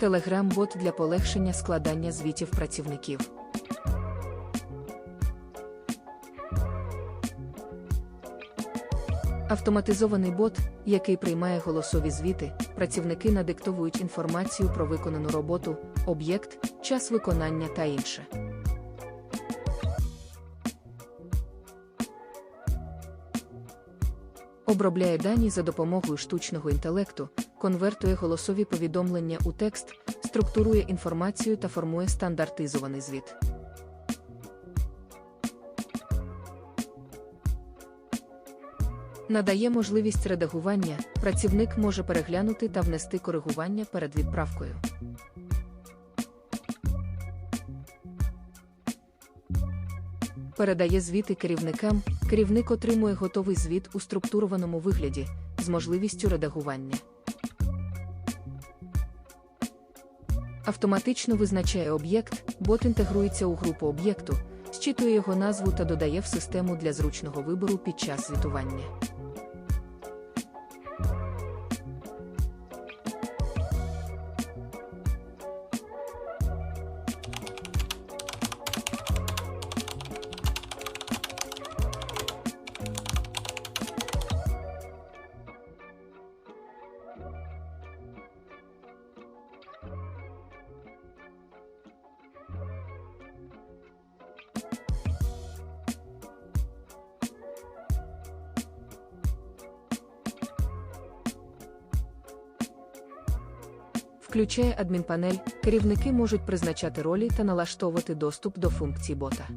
Telegram-бот для полегшення складання звітів працівників. Автоматизований бот, який приймає голосові звіти, працівники надиктовують інформацію про виконану роботу, об'єкт, час виконання та інше. Обробляє дані за допомогою штучного інтелекту, конвертує голосові повідомлення у текст, структурує інформацію та формує стандартизований звіт. Надає можливість редагування, працівник може переглянути та внести коригування перед відправкою. Передає звіти керівникам, керівник отримує готовий звіт у структурованому вигляді з можливістю редагування. Автоматично визначає об'єкт, бот інтегрується у групу об'єкту, зчитує його назву та додає в систему для зручного вибору під час звітування. Включає адмінпанель, керівники можуть призначати ролі та налаштовувати доступ до функцій бота.